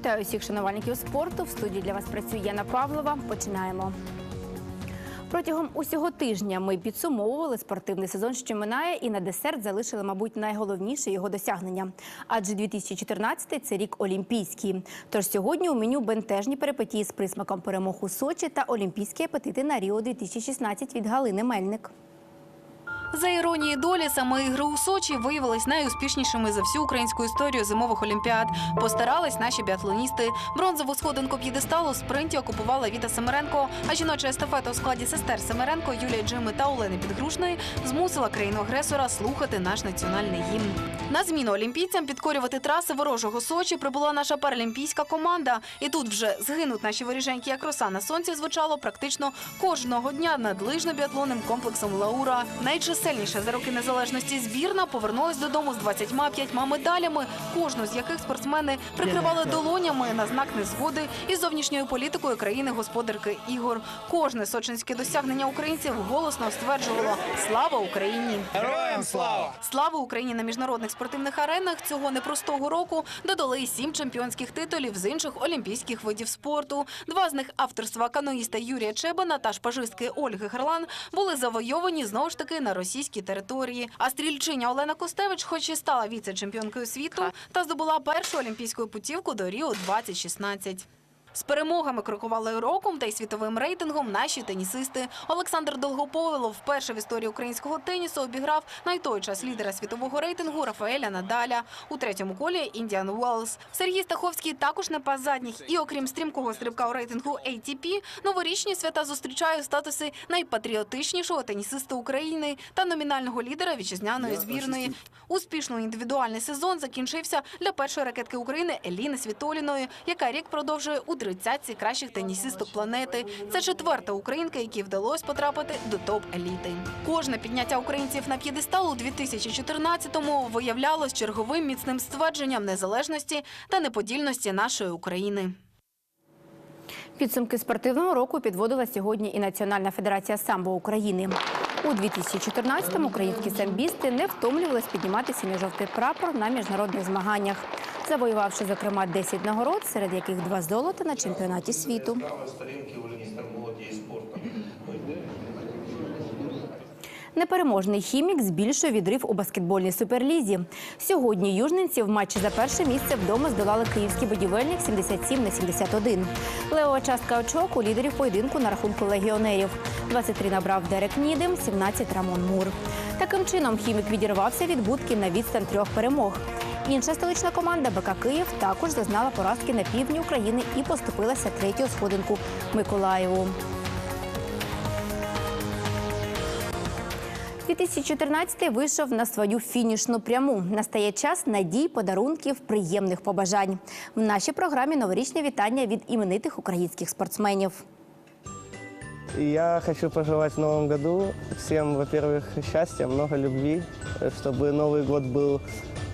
Вітаю всіх шанувальників спорту. В студії для вас працює Яна Павлова. Починаємо. Протягом усього тижня ми підсумовували спортивний сезон, що минає, і на десерт залишили, мабуть, найголовніше його досягнення. Адже 2014 – це рік олімпійський. Тож сьогодні у меню бентежні перипетії з присмаком перемог у Сочі та олімпійські апетити на Ріо 2016 від Галини Мельник. За іронією долі, саме ігри у Сочі виявились найуспішнішими за всю українську історію зимових олімпіад. Постарались наші біатлоністи. Бронзову сходинку п'єдесталу в спринті окупувала Віта Семеренко. А жіноча естафета у складі сестер Семеренко, Юлії Джими та Олени Підгрушної змусила країну-агресора слухати наш національний гімн. На зміну олімпійцям підкорювати траси ворожого Сочі прибула наша паралімпійська команда. І тут вже згинуть наші воріженьки, як роса на сонці звучало практично кожного дня над лижно-біатлонним комплексом Лаура. Найчисельніша за роки незалежності збірна повернулась додому з 25 медалями, кожну з яких спортсмени прикривали долонями на знак незгоди із зовнішньою політикою країни-господарки ігор. Кожне сочинське досягнення українців голосно стверджувало Слава Україні! Героям слава! Слава Україні на міжнародних спортивних аренах цього непростого року додали й сім чемпіонських титулів з інших олімпійських видів спорту. Два з них авторства каноїста Юрія Чебана та шпажистки Ольги Герлан були завойовані знову ж таки на російській території. А стрільчиня Олена Костевич, хоч і стала віце-чемпіонкою світу, та здобула першу олімпійську путівку до Ріо 2016 з перемогами крокували роком та й світовим рейтингом наші тенісисти. Олександр Долгоповилов вперше в історії українського тенісу обіграв на той час лідера світового рейтингу Рафаеля Надаля у третьому колі Індіан Уеллс. Сергій Стаховський також не пас задніх. І окрім стрімкого стрибка у рейтингу ATP, новорічні свята зустрічають статуси найпатріотичнішого тенісиста України та номінального лідера вітчизняної збірної. Успішно індивідуальний сезон закінчився для першої ракетки України Еліни Світоліної, яка рік продовжує у тридцятці кращих тенісисток планети. Це четверта українка, якій вдалося потрапити до топ-еліти. Кожне підняття українців на п'єдестал у 2014-му виявлялось черговим міцним ствердженням незалежності та неподільності нашої України. Підсумки спортивного року підводила сьогодні і Національна федерація самбо України. У 2014-му українські самбісти не втомлювались піднімати синьо-жовтий прапор на міжнародних змаганнях, завоювавши, зокрема, 10 нагород, серед яких два золота на чемпіонаті світу. Непереможний хімік збільшує відрив у баскетбольній суперлізі. Сьогодні южненці в матчі за перше місце вдома здолали київський будівельник 77 на 71. Левова частка очок у лідерів поєдинку на рахунку легіонерів. 23 набрав Дерек Нідем, 17 – Рамон Мур. Таким чином хімік відірвався від будки на відстань трьох перемог. Інша столична команда БК Київ також зазнала поразки на півдні України і поступилася третю сходинку Миколаєву. 2014 вийшов на свою фінішну пряму. Настає час надій, подарунків, приємних побажань. В нашій програмі новорічне вітання від іменитих українських спортсменів. И я хочу пожелать в новом году всем, во-первых, счастья, много любви, э, чтобы Новый год был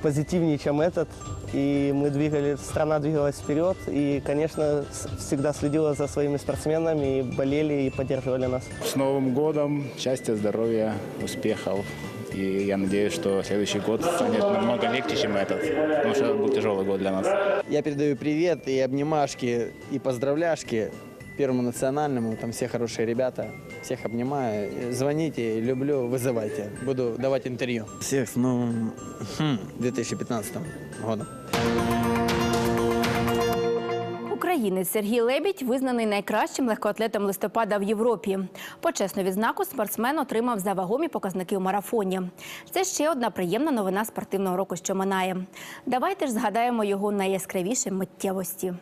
позитивнее, чем этот. И мы двигали, страна двигалась вперед. И, конечно, с- всегда следила за своими спортсменами, и болели и поддерживали нас. С Новым годом! Счастья, здоровья, успехов. И я надеюсь, что следующий год станет намного легче, чем этот. Потому что это был тяжелый год для нас. Я передаю привет и обнимашки, и поздравляшки Первому национальному. Там все хорошие ребята. Всех обнимаю. Звоните, люблю, вызывайте. Буду давать интервью. Всех с новым хм, 2015 годом. Українець Сергій Лебідь визнаний найкращим легкоатлетом листопада в Європі. Почесну відзнаку спортсмен отримав за вагомі показники у марафоні. Це ще одна приємна новина спортивного року, що минає. Давайте ж згадаємо його найяскравіші миттєвості.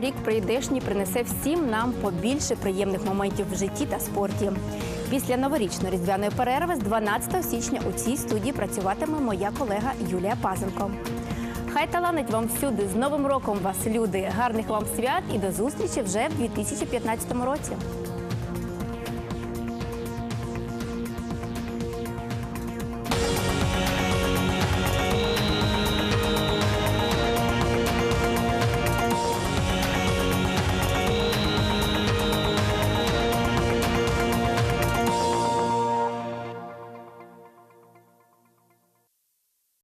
Рік прийдешній принесе всім нам побільше приємних моментів в житті та спорті. Після новорічно-різдвяної перерви з 12 січня у цій студії працюватиме моя колега Юлія Пазенко. Хай таланить вам всюди з Новим роком вас, люди! Гарних вам свят і до зустрічі вже в 2015 році.